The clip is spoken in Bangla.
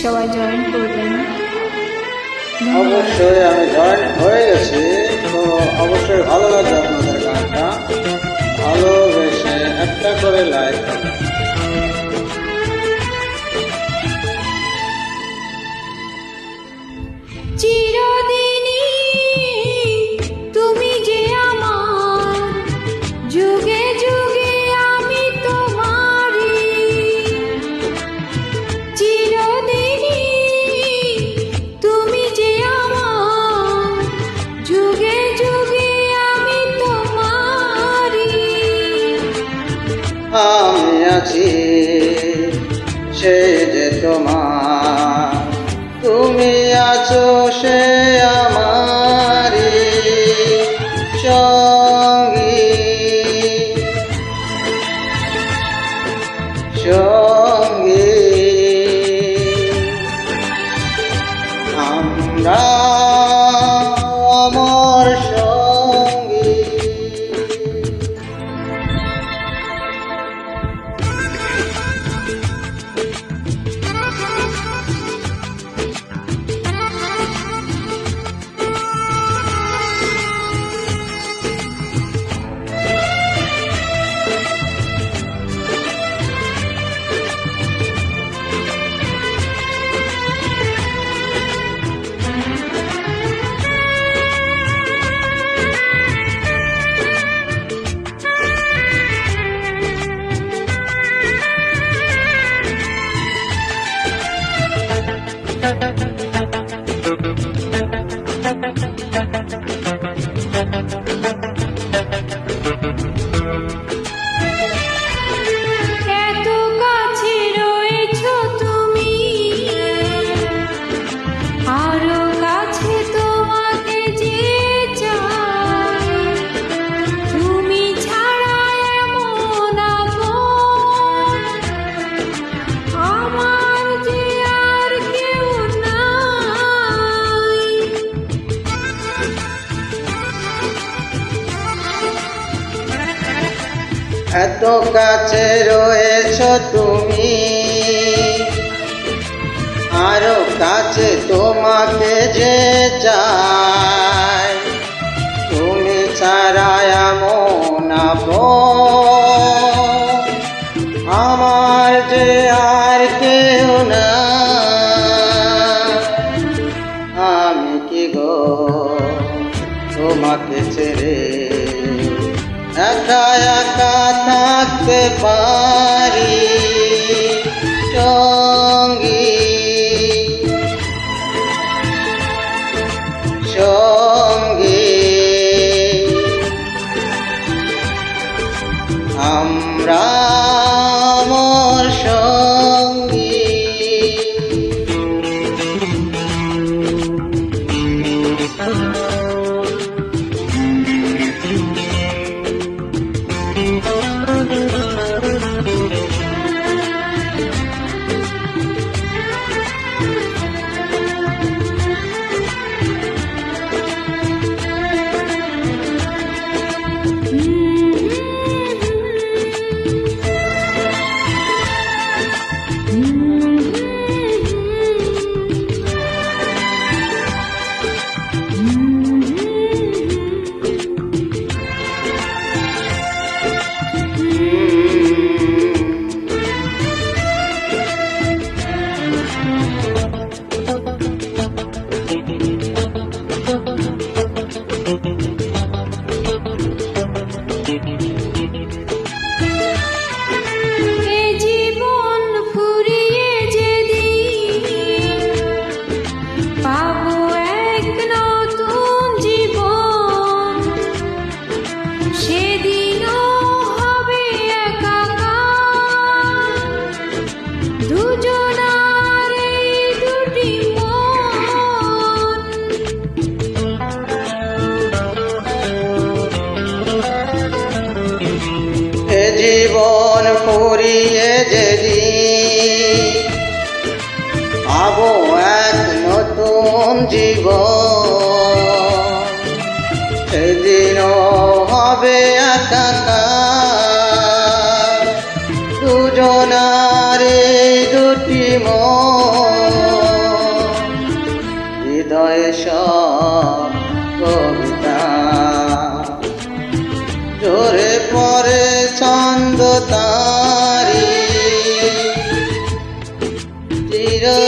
সবাই জয়েন করবেন। অবশ্যই আমি জয়েন হয়ে গেছি, তো অবশ্যই ভালো লাগবে আপনাদের গানটা। ভালোবেসে একটা করে লাইক আছি সে যে তোমার। তুমি আছো সে আমারি সঙ্গী। আমার এত কাছে রয়েছ তুমি। আরও কাছে তোমাকে যে চাই, তুমি ছাড়া এমন আমার যে আর কেউ না আমি কি গো তোমাকে ছেড়ে থাকতে পারি। সেদিনও হবে একাকার। দুজনার দুটি হৃদয়ে কবিতা। জোরে পরে ছন্দ তারি। চিরদিন